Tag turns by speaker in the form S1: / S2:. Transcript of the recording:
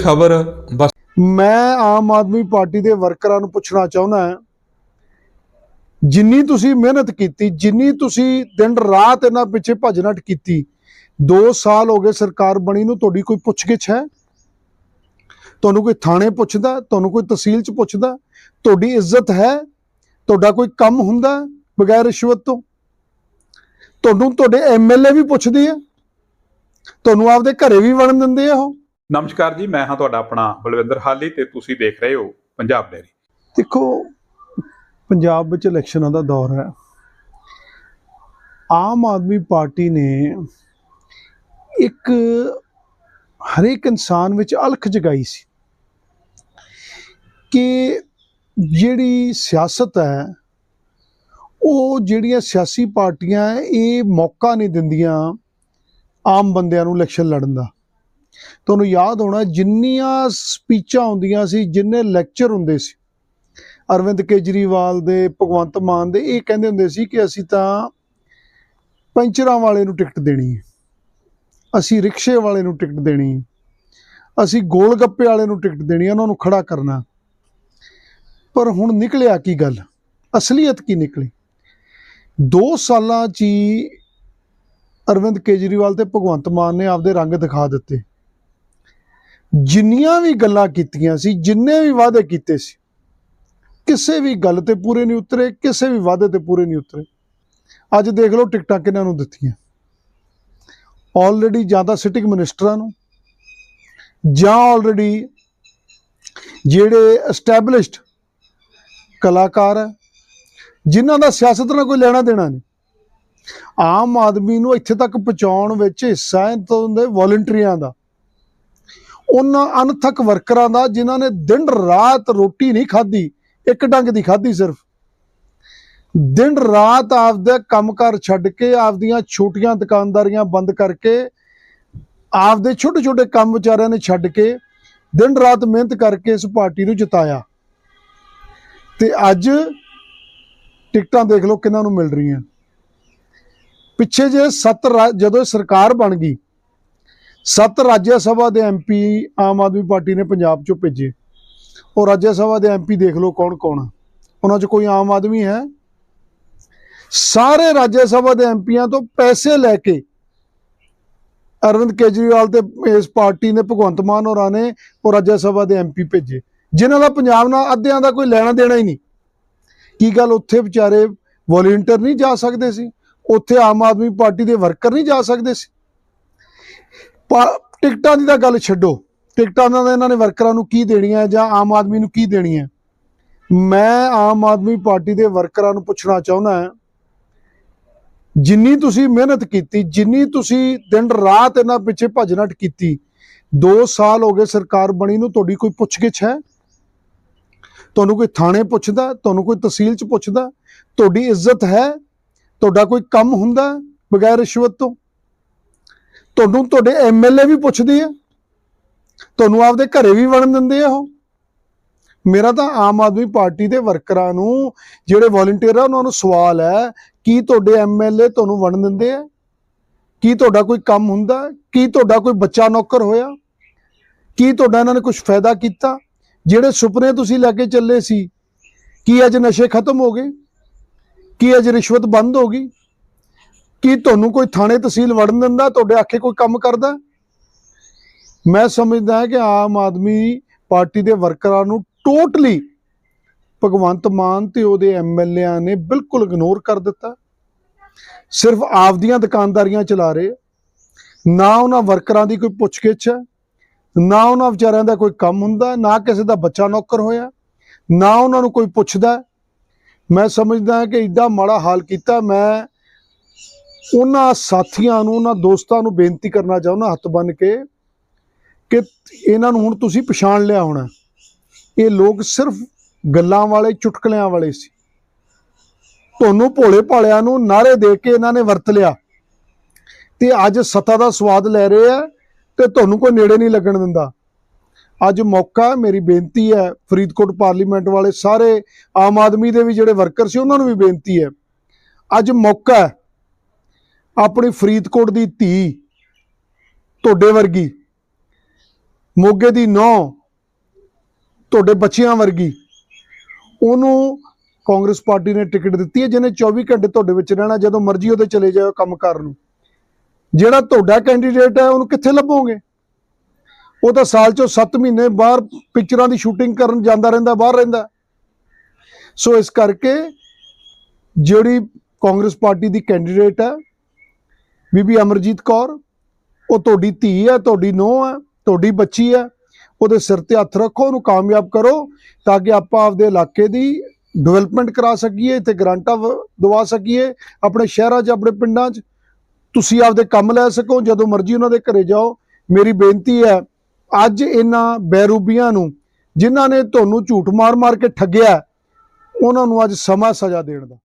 S1: ਖਬਰ, ਬਸ।
S2: ਮੈਂ ਆਮ ਆਦਮੀ ਪਾਰਟੀ ਦੇ ਵਰਕਰਾਂ ਨੂੰ ਪੁੱਛਣਾ ਚਾਹੁੰਦਾ ਹਾਂ, ਜਿੰਨੀ ਤੁਸੀਂ ਮਿਹਨਤ ਕੀਤੀ, ਜਿੰਨੀ ਤੁਸੀਂ ਦਿਨ ਰਾਤ ਇਹਨਾਂ ਪਿੱਛੇ ਭੱਜ ਭਜਨਟ ਕੀਤੀ 2 ਸਾਲ ਹੋ ਗਏ ਸਰਕਾਰ ਬਣੀ ਨੂੰ, ਤੁਹਾਡੀ ਕੋਈ ਪੁੱਛਗਿੱਛ ਹੈ? ਤੁਹਾਨੂੰ ਕੋਈ ਥਾਣੇ ਪੁੱਛਦਾ, ਤੁਹਾਨੂੰ ਕੋਈ ਤਹਿਸੀਲ 'ਚ ਪੁੱਛਦਾ, ਤੁਹਾਡੀ ਇੱਜ਼ਤ ਹੈ? ਤੁਹਾਡਾ ਕੋਈ ਕੰਮ ਹੁੰਦਾ ਬਗੈਰ ਰਿਸ਼ਵਤ ਤੋਂ? ਤੁਹਾਨੂੰ ਤੁਹਾਡੇ ਐਮਐਲਏ ਵੀ ਪੁੱਛਦੇ ਆ ਤੁਹਾਨੂੰ ਆਪਦੇ ਘਰੇ ਵੀ ਵੜਨ ਦਿੰਦੇ ਆ ਉਹ?
S1: ਨਮਸਕਾਰ ਜੀ, ਮੈਂ ਹਾਂ ਤੁਹਾਡਾ ਆਪਣਾ ਬਲਵਿੰਦਰ ਹਾਲੀ ਤੇ ਤੁਸੀਂ ਦੇਖ ਰਹੇ ਹੋ ਪੰਜਾਬ ਡੈਰੀ
S2: ਦੇਖੋ, ਪੰਜਾਬ ਵਿੱਚ ਇਲੈਕਸ਼ਨਾਂ ਦਾ ਦੌਰ ਹੈ। ਆਮ ਆਦਮੀ ਪਾਰਟੀ ਨੇ ਇੱਕ ਹਰੇਕ ਇਨਸਾਨ ਵਿੱਚ ਅਲਖ ਜਗਾਈ ਸੀ ਕਿ ਜਿਹੜੀ ਸਿਆਸਤ ਹੈ, ਉਹ ਜਿਹੜੀਆਂ ਸਿਆਸੀ ਪਾਰਟੀਆਂ ਇਹ ਮੌਕਾ ਨਹੀਂ ਦਿੰਦੀਆਂ ਆਮ ਬੰਦਿਆਂ ਨੂੰ ਇਲੈਕਸ਼ਨ ਲੜਨ ਦਾ। ਤੁਹਾਨੂੰ ਯਾਦ ਹੋਣਾ, ਜਿੰਨੀਆਂ ਸਪੀਚਾਂ ਹੁੰਦੀਆਂ ਸੀ, ਜਿੰਨੇ ਲੈਕਚਰ ਹੁੰਦੇ ਸੀ, ਅਰਵਿੰਦ ਕੇਜਰੀਵਾਲ ਦੇ, ਭਗਵੰਤ ਮਾਨ ਦੇ, ਇਹ ਕਹਿੰਦੇ ਹੁੰਦੇ ਸੀ ਕਿ ਅਸੀਂ ਤਾਂ ਪੈਂਚਰਾਂ ਵਾਲੇ ਨੂੰ ਟਿਕਟ ਦੇਣੀ ਹੈ, ਅਸੀਂ ਰਿਕਸ਼ੇ ਵਾਲੇ ਨੂੰ ਟਿਕਟ ਦੇਣੀ ਹੈ, ਅਸੀਂ ਗੋਲ ਗੱਪੇ ਵਾਲੇ ਨੂੰ ਟਿਕਟ ਦੇਣੀ ਹੈ, ਉਹਨਾਂ ਨੂੰ ਖੜਾ ਕਰਨਾ। ਪਰ ਹੁਣ ਨਿਕਲਿਆ ਕੀ ਗੱਲ? ਅਸਲੀਅਤ ਕੀ ਨਿਕਲੀ? 2 ਸਾਲਾਂ 'ਚ ਹੀ ਅਰਵਿੰਦ ਕੇਜਰੀਵਾਲ ਤੇ ਭਗਵੰਤ ਮਾਨ ਨੇ ਆਪਦੇ ਰੰਗ ਦਿਖਾ ਦਿੱਤੇ। ਜਿੰਨੀਆਂ ਵੀ ਗੱਲਾਂ ਕੀਤੀਆਂ ਸੀ, ਜਿੰਨੇ ਵੀ ਵਾਅਦੇ ਕੀਤੇ ਸੀ, ਕਿਸੇ ਵੀ ਗੱਲ ਤੇ ਪੂਰੇ ਨਹੀਂ ਉਤਰੇ, ਕਿਸੇ ਵੀ ਵਾਅਦੇ ਤੇ ਪੂਰੇ ਨਹੀਂ ਉਤਰੇ। ਅੱਜ ਦੇਖ ਲਓ ਟਿਕਟਾਂ ਕਿਹਨਾਂ ਨੂੰ ਦਿੱਤੀਆਂ। ਆਲਰੇਡੀ ਜਾਂ ਤਾਂ ਸਿਟਿੰਗ ਮਿਨਿਸਟਰਾਂ ਨੂੰ, ਜਾਂ ਆਲਰੇਡੀ ਜਿਹੜੇ ਐਸਟੈਬਲਿਸ਼ਡ ਕਲਾਕਾਰ ਹੈ ਜਿਨ੍ਹਾਂ ਦਾ ਸਿਆਸਤ ਨਾਲ ਕੋਈ ਲੈਣਾ ਦੇਣਾ ਨਹੀਂ। ਆਮ ਆਦਮੀ ਨੂੰ ਇੱਥੇ ਤੱਕ ਪਹੁੰਚਾਉਣ ਵਿੱਚ ਹਿੱਸਾ ਹੈ ਤੋਂ ਦੇ ਵੋਲੰਟੀਅਰਾਂ ਦਾ। ਉਹਨਾਂ ਅਨਥਕ ਵਰਕਰਾਂ ਦਾ ਜਿਨ੍ਹਾਂ ਨੇ ਦਿਨ ਰਾਤ ਰੋਟੀ ਨਹੀਂ ਖਾਧੀ, ਇੱਕ ਡੰਗ ਦੀ ਖਾਧੀ ਸਿਰਫ। ਦਿਨ ਰਾਤ ਆਪਦਾ ਕੰਮਕਾਰ ਛੱਡ ਕੇ ਆਪਦੀਆਂ ਛੋਟੀਆਂ ਦੁਕਾਨਦਾਰੀਆਂ ਬੰਦ ਕਰਕੇ ਆਪਦੇ ਛੋਟੇ ਛੋਟੇ ਕੰਮ ਵਿਚਾਰਿਆਂ ਨੇ ਛੱਡ ਕੇ ਦਿਨ ਰਾਤ ਮਿਹਨਤ ਕਰਕੇ ਇਸ ਪਾਰਟੀ ਨੂੰ ਜਿਤਾਇਆ। ਤੇ ਅੱਜ ਟਿਕਟਾਂ ਦੇਖ ਲਓ ਕਿਹਨਾਂ ਨੂੰ ਮਿਲ ਰਹੀਆਂ। ਪਿੱਛੇ ਜੇ ਸੱਤ ਰਾ- ਜਦੋਂ ਇਹ ਸਰਕਾਰ ਬਣ ਗਈ ਸੱਤ ਰਾਜ ਸਭਾ ਦੇ ਐਮਪੀ ਆਮ ਆਦਮੀ ਪਾਰਟੀ ਨੇ ਪੰਜਾਬ ਚੋਂ ਭੇਜੇ। ਉਹ ਰਾਜ ਸਭਾ ਦੇ ਐਮਪੀ ਦੇਖ ਲਓ ਕੌਣ ਕੌਣ ਉਹਨਾਂ 'ਚ ਕੋਈ ਆਮ ਆਦਮੀ ਹੈ? ਸਾਰੇ ਰਾਜ ਸਭਾ ਦੇ ਐਮਪੀਆਂ ਤੋਂ ਪੈਸੇ ਲੈ ਕੇ ਅਰਵਿੰਦ ਕੇਜਰੀਵਾਲ ਤੇ ਇਸ ਪਾਰਟੀ ਨੇ ਭਗਵੰਤ ਮਾਨ ਹੋਰਾਂ ਨੇ ਉਹ ਰਾਜ ਸਭਾ ਦੇ ਐਮਪੀ ਭੇਜੇ। ਜਿਨ੍ਹਾਂ ਦਾ ਪੰਜਾਬ ਨਾਲ ਅੱਧਿਆਂ ਦਾ ਕੋਈ ਲੈਣਾ ਦੇਣਾ ਹੀ ਨਹੀਂ। ਕੀ ਗੱਲ ਉੱਥੇ ਵਿਚਾਰੇ ਵੋਲੰਟੀਅਰ ਨਹੀਂ ਜਾ ਸਕਦੇ ਸੀ? ਉੱਥੇ ਆਮ ਆਦਮੀ ਪਾਰਟੀ ਦੇ ਵਰਕਰ ਨਹੀਂ ਜਾ ਸਕਦੇ ਸੀ? ਟਿਕਟਾਂ ਦੀ ਤਾਂ ਗੱਲ ਛੱਡੋ। ਟਿਕਟਾਂ ਦਾ ਇਹਨਾਂ ਨੇ ਵਰਕਰਾਂ ਨੂੰ ਕੀ ਦੇਣੀ ਹੈ ਜਾਂ ਆਮ ਆਦਮੀ ਨੂੰ ਕੀ ਦੇਣੀ ਹੈ? ਮੈਂ ਆਮ ਆਦਮੀ ਪਾਰਟੀ ਦੇ ਵਰਕਰਾਂ ਨੂੰ ਪੁੱਛਣਾ ਚਾਹੁੰਦਾ ਹਾਂ। ਜਿੰਨੀ ਤੁਸੀਂ ਮਿਹਨਤ ਕੀਤੀ, ਜਿੰਨੀ ਤੁਸੀਂ ਦਿਨ ਰਾਤ ਇਹਨਾਂ ਪਿੱਛੇ ਭਜਨਟ ਕੀਤੀ 2 ਸਾਲ ਹੋ ਗਏ ਸਰਕਾਰ ਬਣੀ ਨੂੰ ਤੁਹਾਡੀ ਕੋਈ ਪੁੱਛਗਿੱਛ ਹੈ? ਤੁਹਾਨੂੰ ਕੋਈ ਥਾਣੇ ਪੁੱਛਦਾ, ਤੁਹਾਨੂੰ ਕੋਈ ਤਹਿਸੀਲ 'ਚ ਪੁੱਛਦਾ, ਤੁਹਾਡੀ ਇੱਜ਼ਤ ਹੈ? ਤੁਹਾਡਾ ਕੋਈ ਕੰਮ ਹੁੰਦਾ ਬਗੈਰ ਰਿਸ਼ਵਤ ਤੋਂ? ਤੁਹਾਨੂੰ ਤੁਹਾਡੇ ਐਮਐਲਏ ਵੀ ਪੁੱਛਦੇ ਆ। ਤੁਹਾਨੂੰ ਆਪਦੇ ਘਰੇ ਵੀ ਵੜਨ ਦਿੰਦੇ ਆ ਉਹ। ਮੇਰਾ ਤਾਂ ਆਮ ਆਦਮੀ ਪਾਰਟੀ ਦੇ ਵਰਕਰਾਂ ਨੂੰ, ਜਿਹੜੇ ਵੋਲੰਟੀਅਰ ਆ, ਉਹਨਾਂ ਨੂੰ ਸਵਾਲ ਹੈ, ਕੀ ਤੁਹਾਡੇ ਐਮਐਲਏ ਤੁਹਾਨੂੰ ਵੰਡ ਦਿੰਦੇ ਆ? ਕੀ ਤੁਹਾਡਾ ਕੋਈ ਕੰਮ ਹੁੰਦਾ? ਕੀ ਤੁਹਾਡਾ ਕੋਈ ਬੱਚਾ ਨੌਕਰ ਹੋਇਆ? ਕੀ ਤੁਹਾਡਾ ਇਹਨਾਂ ਨੇ ਕੁਝ ਫਾਇਦਾ ਕੀਤਾ? ਜਿਹੜੇ ਸੁਪਨੇ ਤੁਸੀਂ ਲੈ ਕੇ ਚੱਲੇ ਸੀ, ਕੀ ਅੱਜ ਨਸ਼ੇ ਖਤਮ ਹੋ ਗਏ? ਕੀ ਅੱਜ ਰਿਸ਼ਵਤ ਬੰਦ ਹੋ ਗਈ? ਕੀ ਤੁਹਾਨੂੰ ਕੋਈ ਥਾਣੇ ਤਹਿਸੀਲ ਵੜਨ ਦਿੰਦਾ, ਤੁਹਾਡੇ ਆਖੇ ਕੋਈ ਕੰਮ ਕਰਦਾ? ਮੈਂ ਸਮਝਦਾ ਕਿ ਆਮ ਆਦਮੀ ਪਾਰਟੀ ਦੇ ਵਰਕਰਾਂ ਨੂੰ ਟੋਟਲੀ ਭਗਵੰਤ ਮਾਨ ਤੇ ਉਹਦੇ ਐਮਐਲਏਆਂ ਨੇ ਬਿਲਕੁਲ ਇਗਨੋਰ ਕਰ ਦਿੱਤਾ। ਸਿਰਫ ਆਪਦੀਆਂ ਦੁਕਾਨਦਾਰੀਆਂ ਚਲਾ ਰਹੇ ਨਾ ਉਹਨਾਂ ਵਰਕਰਾਂ ਦੀ ਕੋਈ ਪੁੱਛਗਿੱਛ ਹੈ ਨਾ ਉਹਨਾਂ ਵਿਚਾਰਿਆਂ ਦਾ ਕੋਈ ਕੰਮ ਹੁੰਦਾ, ਨਾ ਕਿਸੇ ਦਾ ਬੱਚਾ ਨੌਕਰ ਹੋਇਆ, ਨਾ ਉਹਨਾਂ ਨੂੰ ਕੋਈ ਪੁੱਛਦਾ। ਮੈਂ ਸਮਝਦਾ ਕਿ ਇੱਡਾ ਮਾੜਾ ਹਾਲ ਕੀਤਾ, ਮੈਂ ਉਹਨਾਂ ਸਾਥੀਆਂ ਨੂੰ, ਉਹਨਾਂ ਦੋਸਤਾਂ ਨੂੰ ਬੇਨਤੀ ਕਰਨਾ ਚਾਹੁੰਦਾ ਹੱਥ ਬੰਨ ਕੇ ਕਿ ਇਹਨਾਂ ਨੂੰ ਹੁਣ ਤੁਸੀਂ ਪਛਾਣ ਲਿਆ ਹੋਣਾ। ਇਹ ਲੋਕ ਸਿਰਫ ਗੱਲਾਂ ਵਾਲੇ, ਚੁਟਕਲਿਆਂ ਵਾਲੇ ਸੀ। ਤੁਹਾਨੂੰ ਭੋਲੇ ਭਾਲਿਆਂ ਨੂੰ ਨਾਰੇ ਦੇ ਕੇ ਇਹਨਾਂ ਨੇ ਵਰਤ ਲਿਆ। ਤੇ ਅੱਜ ਸੱਤਾ ਦਾ ਸਵਾਦ ਲੈ ਰਹੇ ਆ ਤੇ ਤੁਹਾਨੂੰ ਕੋਈ ਨੇੜੇ ਨਹੀਂ ਲੱਗਣ ਦਿੰਦਾ। ਅੱਜ ਮੌਕਾ ਮੇਰੀ ਬੇਨਤੀ ਹੈ, ਫਰੀਦਕੋਟ ਪਾਰਲੀਮੈਂਟ ਵਾਲੇ ਸਾਰੇ ਆਮ ਆਦਮੀ ਦੇ ਵੀ ਜਿਹੜੇ ਵਰਕਰ ਸੀ, ਉਹਨਾਂ ਨੂੰ ਵੀ ਬੇਨਤੀ ਹੈ। ਅੱਜ ਮੌਕਾ ਹੈ ਆਪਣੀ ਫਰੀਦਕੋਟ ਦੀ ਧੀ ਤੁਹਾਡੇ ਵਰਗੀ, ਮੋਗੇ ਦੀ ਨੌ ਤੁਹਾਡੇ ਬੱਚਿਆਂ ਵਰਗੀ, ਉਹਨੂੰ ਕਾਂਗਰਸ ਪਾਰਟੀ ਨੇ ਟਿਕਟ ਦਿੱਤੀ ਹੈ, ਜਿਹਨੇ 24 ਘੰਟੇ ਤੁਹਾਡੇ ਵਿੱਚ ਰਹਿਣਾ, ਜਦੋਂ ਮਰਜ਼ੀ ਉਹਦੇ ਚਲੇ ਜਾਓ ਕੰਮ ਕਰਨ ਨੂੰ ਜਿਹੜਾ ਤੁਹਾਡਾ ਕੈਂਡੀਡੇਟ ਹੈ, ਉਹਨੂੰ ਕਿੱਥੇ ਲੱਭੋਗੇ? ਉਹ ਤਾਂ ਸਾਲ ਚੋਂ 7 ਮਹੀਨੇ ਬਾਹਰ ਪਿਕਚਰਾਂ ਦੀ ਸ਼ੂਟਿੰਗ ਕਰਨ ਜਾਂਦਾ ਰਹਿੰਦਾ, ਬਾਹਰ ਰਹਿੰਦਾ ਸੋ ਇਸ ਕਰਕੇ ਜਿਹੜੀ ਕਾਂਗਰਸ ਪਾਰਟੀ ਦੀ ਕੈਂਡੀਡੇਟ ਹੈ ਬੀਬੀ ਅਮਰਜੀਤ ਕੌਰ, ਉਹ ਤੁਹਾਡੀ ਧੀ ਹੈ, ਤੁਹਾਡੀ ਨੂੰਹ ਹੈ, ਤੁਹਾਡੀ ਬੱਚੀ ਹੈ, ਉਹਦੇ ਸਿਰ ਤੇ ਹੱਥ ਰੱਖੋ, ਉਹਨੂੰ ਕਾਮਯਾਬ ਕਰੋ ਤਾਂ ਕਿ ਆਪਾਂ ਆਪਦੇ ਇਲਾਕੇ ਦੀ ਡਿਵੈਲਪਮੈਂਟ ਕਰਾ ਸਕੀਏ ਤੇ ਗ੍ਰਾਂਟਾਂ ਵ- ਦਵਾ ਸਕੀਏ, ਆਪਣੇ ਸ਼ਹਿਰਾਂ 'ਚ, ਆਪਣੇ ਪਿੰਡਾਂ 'ਚ। ਤੁਸੀਂ ਆਪਦੇ ਕੰਮ ਲੈ ਸਕੋ, ਜਦੋਂ ਮਰਜ਼ੀ ਉਹਨਾਂ ਦੇ ਘਰੇ ਜਾਓ। ਮੇਰੀ ਬੇਨਤੀ ਹੈ, ਅੱਜ ਇਹਨਾਂ ਬੈਰੂਬੀਆਂ ਨੂੰ, ਜਿਨ੍ਹਾਂ ਨੇ ਤੁਹਾਨੂੰ ਝੂਠ ਮਾਰ-ਮਾਰ ਕੇ ਠੱਗਿਆ, ਉਹਨਾਂ ਨੂੰ ਅੱਜ ਸਮਾਂ ਸਜ਼ਾ ਦੇਣ ਦਾ।